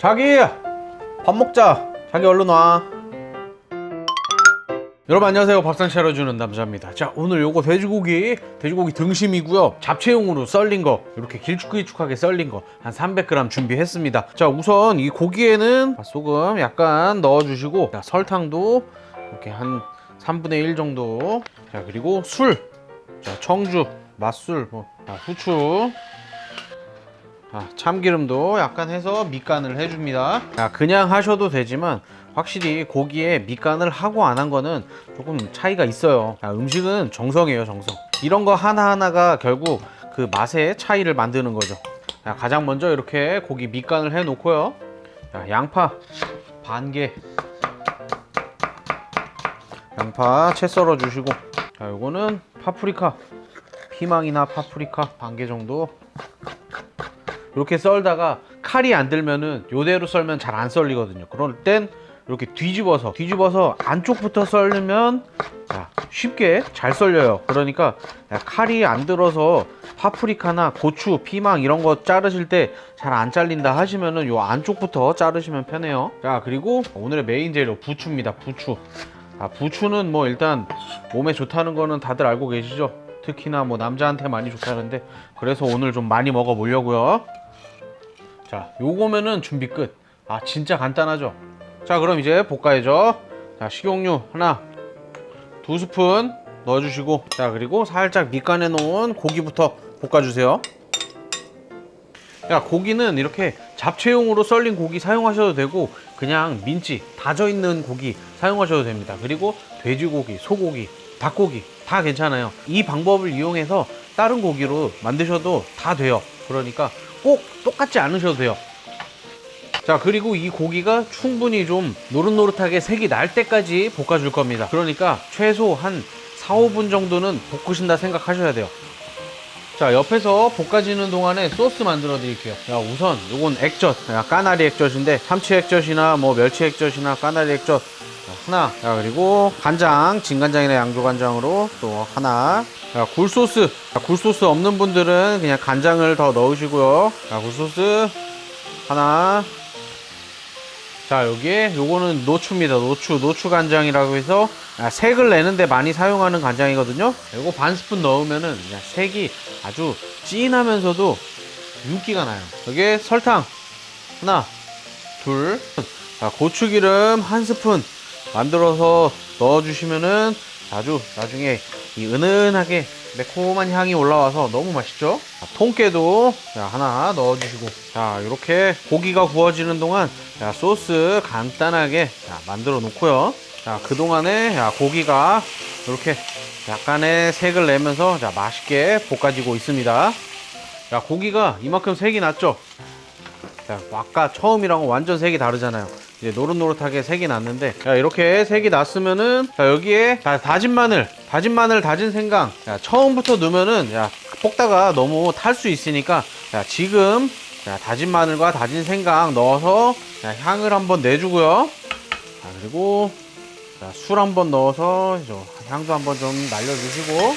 자기 밥 먹자. 자기 얼른 와. 여러분 안녕하세요. 밥상 차려주는 남자입니다. 자 오늘 요거 돼지고기 돼지고기 등심이고요. 잡채용으로 썰린 거 이렇게 길쭉길쭉하게 썰린 거 한 300g 준비했습니다. 자 우선 이 고기에는 소금 약간 넣어주시고 자, 설탕도 이렇게 한 3분의 1 정도. 자 그리고 술. 자, 청주 맛술 뭐 자, 후추 아, 참기름도 약간 해서 밑간을 해줍니다. 아, 그냥 하셔도 되지만 확실히 고기에 밑간을 하고 안 한 거는 조금 차이가 있어요. 아, 음식은 정성이에요, 정성. 이런 거 하나하나가 결국 그 맛의 차이를 만드는 거죠. 자, 가장 먼저 이렇게 고기 밑간을 해 놓고요. 자, 양파 반 개. 양파 채 썰어 주시고. 자, 요거는 파프리카. 피망이나 파프리카 반 개 정도 이렇게 썰다가 칼이 안 들면은 요대로 썰면 잘 안 썰리거든요. 그럴 땐 이렇게 뒤집어서 뒤집어서 안쪽부터 썰면 자, 쉽게 잘 썰려요. 그러니까 야, 칼이 안 들어서 파프리카나 고추, 피망 이런 거 자르실 때 잘 안 잘린다 하시면은 요 안쪽부터 자르시면 편해요. 자, 그리고 오늘의 메인 재료 부추입니다. 부추. 아, 부추는 뭐 일단 몸에 좋다는 거는 다들 알고 계시죠? 특히나 뭐 남자한테 많이 좋다는데 그래서 오늘 좀 많이 먹어 보려고요. 자, 요거면은 준비 끝. 아, 진짜 간단하죠? 자, 그럼 이제 볶아야죠. 자, 식용유 하나, 두 스푼 넣어주시고, 자, 그리고 살짝 밑간해 놓은 고기부터 볶아주세요. 야, 고기는 이렇게 잡채용으로 썰린 고기 사용하셔도 되고, 그냥 민지, 다져 있는 고기 사용하셔도 됩니다. 그리고 돼지고기, 소고기, 닭고기 다 괜찮아요. 이 방법을 이용해서 다른 고기로 만드셔도 다 돼요. 그러니까 꼭 똑같지 않으셔도 돼요. 자, 그리고 이 고기가 충분히 좀 노릇노릇하게 색이 날 때까지 볶아줄 겁니다. 그러니까 최소 한 4, 5분 정도는 볶으신다 생각하셔야 돼요. 자, 옆에서 볶아지는 동안에 소스 만들어 드릴게요. 자, 우선 요건 액젓, 야, 까나리 액젓인데 참치 액젓이나 뭐 멸치 액젓이나 까나리 액젓 자, 하나. 자, 그리고 간장, 진간장이나 양조간장으로 또 하나. 자, 굴소스. 자, 굴소스 없는 분들은 그냥 간장을 더 넣으시고요. 자, 굴소스 하나. 자, 여기에 요거는 노추입니다. 노추, 노추 간장이라고 해서 아, 색을 내는데 많이 사용하는 간장이거든요. 요거 반 스푼 넣으면은 색이 아주 진하면서도 윤기가 나요. 여기에 설탕 하나, 둘. 자, 고추기름 한 스푼 만들어서 넣어주시면은 아주 나중에 이 은은하게 매콤한 향이 올라와서 너무 맛있죠? 자, 통깨도 자, 하나 넣어주시고 자 이렇게 고기가 구워지는 동안 자, 소스 간단하게 자, 만들어 놓고요 자 그동안에 자, 고기가 이렇게 약간의 색을 내면서 자, 맛있게 볶아지고 있습니다 자 고기가 이만큼 색이 났죠? 자, 아까 처음이랑 완전 색이 다르잖아요. 이제 노릇노릇하게 색이 났는데, 자, 이렇게 색이 났으면은, 자, 여기에 다, 다진 마늘, 다진 마늘, 다진 생강. 자, 처음부터 넣으면은, 야, 볶다가 너무 탈 수 있으니까, 자, 지금, 자, 다진 마늘과 다진 생강 넣어서, 자, 향을 한번 내주고요. 자, 그리고, 자, 술 한번 넣어서, 저, 향도 한번 좀 날려주시고,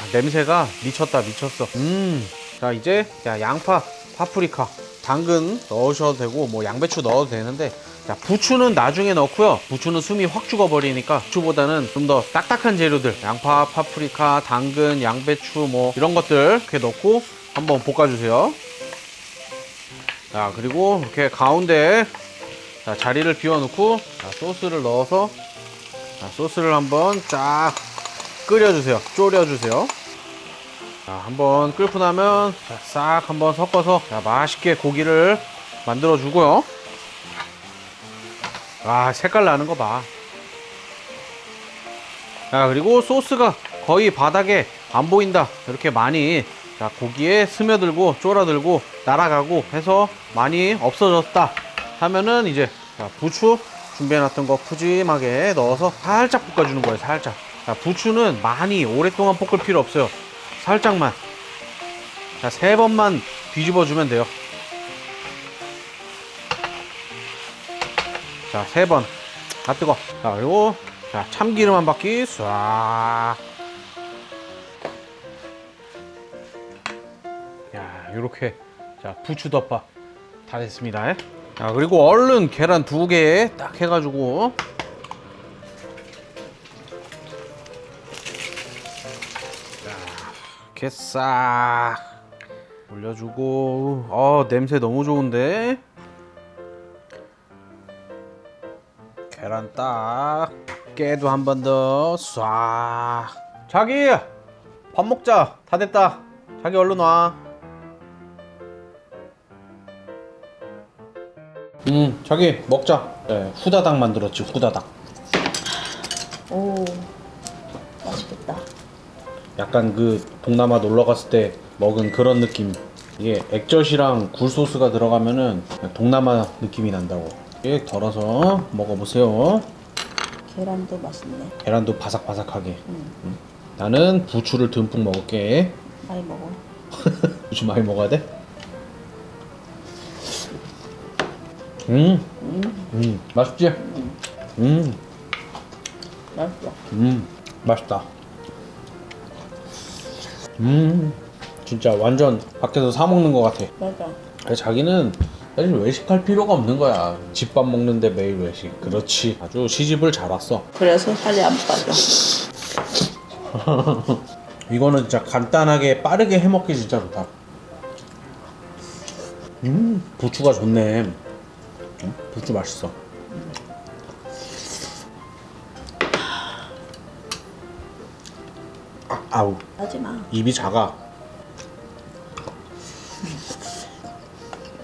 아, 냄새가 미쳤다 미쳤어 음. 자 이제 자, 양파 파프리카 당근 넣으셔도 되고 뭐 양배추 넣어도 되는데 자 부추는 나중에 넣고요 부추는 숨이 확 죽어버리니까 부추보다는 좀 더 딱딱한 재료들 양파 파프리카 당근 양배추 뭐 이런 것들 이렇게 넣고 한번 볶아주세요 자 그리고 이렇게 가운데 자, 자리를 비워놓고 자, 소스를 넣어서 자, 소스를 한번 쫙 끓여주세요. 졸여주세요. 자, 한번 끓고 나면 자, 싹 한번 섞어서 자, 맛있게 고기를 만들어 주고요. 아, 색깔 나는 거 봐. 자, 그리고 소스가 거의 바닥에 안 보인다. 이렇게 많이 자, 고기에 스며들고 쫄아들고 날아가고 해서 많이 없어졌다. 하면은 이제 자, 부추 준비해놨던 거 푸짐하게 넣어서 살짝 볶아주는 거예요. 살짝. 자, 부추는 많이 오랫동안 볶을 필요 없어요. 살짝만. 자, 세 번만 뒤집어 주면 돼요. 자, 세 번. 아, 뜨거. 자, 그리고, 자, 참기름 한 바퀴 쏴. 야. 이렇게 자 부추 덮밥 다 됐습니다. 자 그리고 얼른 계란 두 개 딱 해가지고 이렇게 싹 올려주고. 어 냄새 너무 좋은데? 계란 딱. 깨도 한 번 더. 쏴. 자기 밥 먹자. 다 됐다. 자기 얼른 와. 음, 자기 먹자. 네, 후다닥 만들었지, 후다닥. 약간 그 동남아 놀러 갔을 때 먹은 그런 느낌. 이게 액젓이랑 굴 소스가 들어가면은 동남아 느낌이 난다고. 예, 덜어서 먹어보세요. 계란도 맛있네. 계란도 바삭바삭하게. 음, 음. 나는 부추를 듬뿍 먹을게. 많이 먹어. 부추 많이 먹어야 돼? 음, 음, 음, 맛있지? 음, 맛있어. 음, 맛있다. 음, 진짜 완전 밖에서 사 먹는 것 같아. 맞아. 아니, 자기는 사실 외식할 필요가 없는 거야. 집밥 먹는데 매일 외식. 그렇지. 아주 시집을 잘 왔어. 그래서 살이 안 빠져. 이거는 진짜 간단하게 빠르게 해먹기 진짜 좋다. 음, 부추가 좋네. 음, 부추 맛있어. 아, 아우, 하지 마. 입이 작아.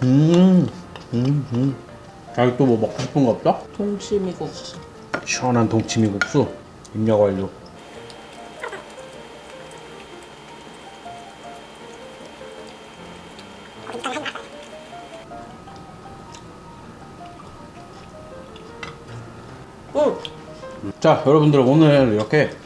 음, 음, 음. 자기 또 뭐 먹고 싶은 거 없어? 동치미국. 시원한 동치미국수 입력 완료. 응. 자 여러분들 오늘 이렇게 야,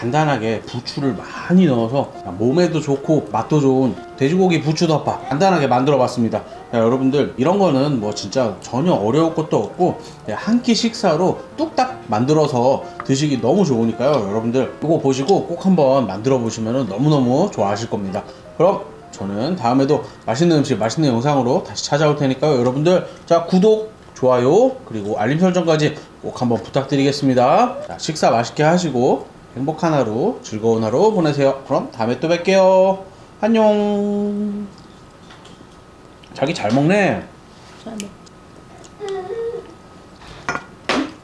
간단하게 부추를 많이 넣어서 야, 몸에도 좋고 맛도 좋은 돼지고기 부추덮밥 간단하게 만들어 봤습니다. 야, 여러분들 이런 거는 뭐 진짜 전혀 어려울 것도 없고 한 끼 식사로 뚝딱 만들어서 드시기 너무 좋으니까요 여러분들. 이거 보시고 꼭 한번 만들어 보시면 너무너무 좋아하실 겁니다. 그럼 저는 다음에도 맛있는 음식 맛있는 영상으로 다시 찾아올 테니까요 여러분들. 자 구독 좋아요 그리고 알림 설정까지 꼭 한번 부탁드리겠습니다. 자, 식사 맛있게 하시고 행복한 하루 즐거운 하루 보내세요. 그럼 다음에 또 뵐게요. 안녕. 자기 잘 먹네. 잘 먹.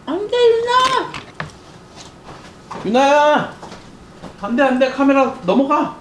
안돼 유나. 유나야. 안돼 안돼 카메라 넘어가.